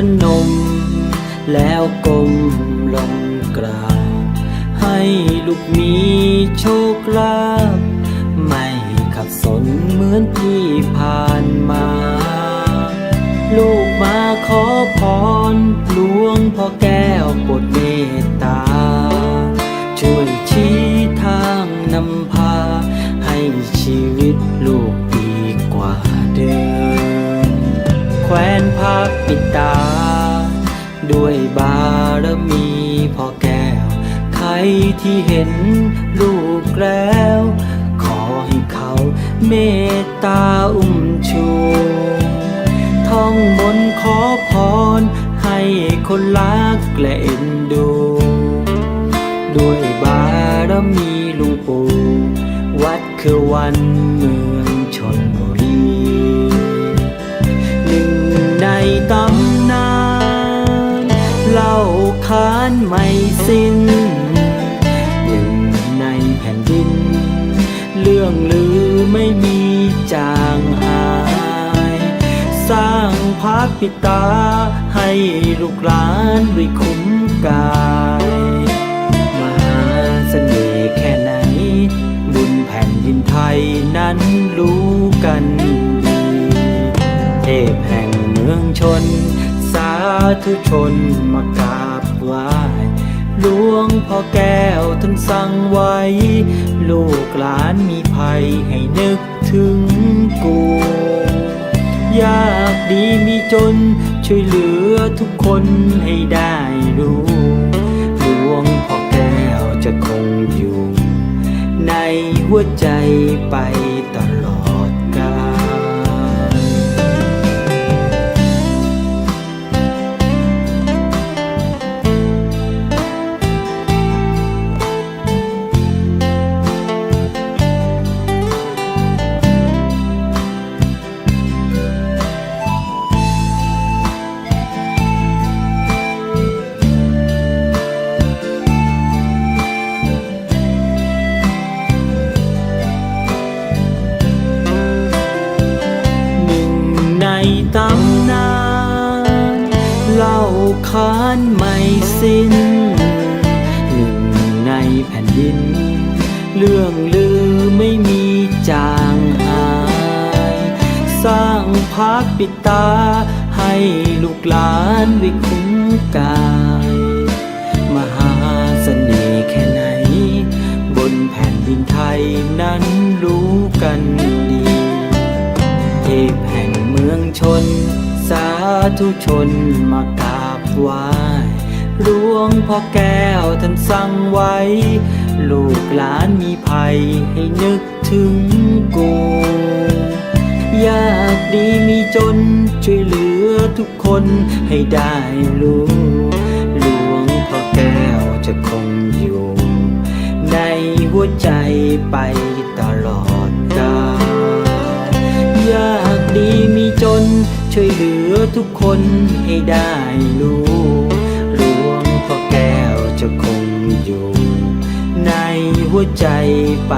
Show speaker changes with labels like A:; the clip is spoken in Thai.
A: พนม แล้วก้มลงกราบให้ลูกมีโชคลาภไม่ขัดสนเหมือนที่ผ่านมา ลูกมาขอพรหลวงพ่อแก้วโปรดเม แควนภาคปิตา ด้วยบารมีพ่อแก้ว ใครที่เห็นลูกแล้ว ขอให้เขาเมตตาอุ้มชูท่องมนต์ขอพร ให้คนรักและเอ็นดู ด้วยบารมีลุงปู่วัดคือวันเมือ ตำนานเล่าขานไม่สิ้นหนึ่งในแผ่นดิน เรื่องลือไม่มีจางหาย สร้างพระปิตาให้ลูกหลานด้วยคุ้มกายมหาเสน่ห์แค่ไหน บุญแผ่นดินไทยนั้นรู้กันดีเทพ ชน สาธุชนมากราบไหว้หลวงพ่อแก้วท่านสั่งไว้ ลูกหลานมีภัยให้นึกถึงกู ยากดีมีจน ช่วยเหลือทุกคนให้ได้รู้หลวงพ่อแก้วจะคงอยู่ ในหัวใจไป ขานไม่สิ้น หนึ่งในแผ่นดิน เรื่องลือไม่มีจางหาย สร้างพักปิตา ให้ลูกหลานไว้คุ้มกาย มหาเสน่ห์แค่ไหน บนแผ่นดินไทยนั้นรู้กันดีเทพแห่งเมืองชน สาธุชนมากรา บไหว้หลวงพ่อแก้วท่านสั่งไว้ ลูกหลานมีภัยให้นึกถึงกูยากดีมีจนช่วยเหลือทุกคนให้ได้รู้ หลวงพ่อแก้วจะคงอยู่ ในหัวใจไปตลอดกาลยากดีมีจนช่วยเหลือ ทุกคนให้ได้รู้รวมพ่อแก้วจะคงอยู่ ในหัวใจไป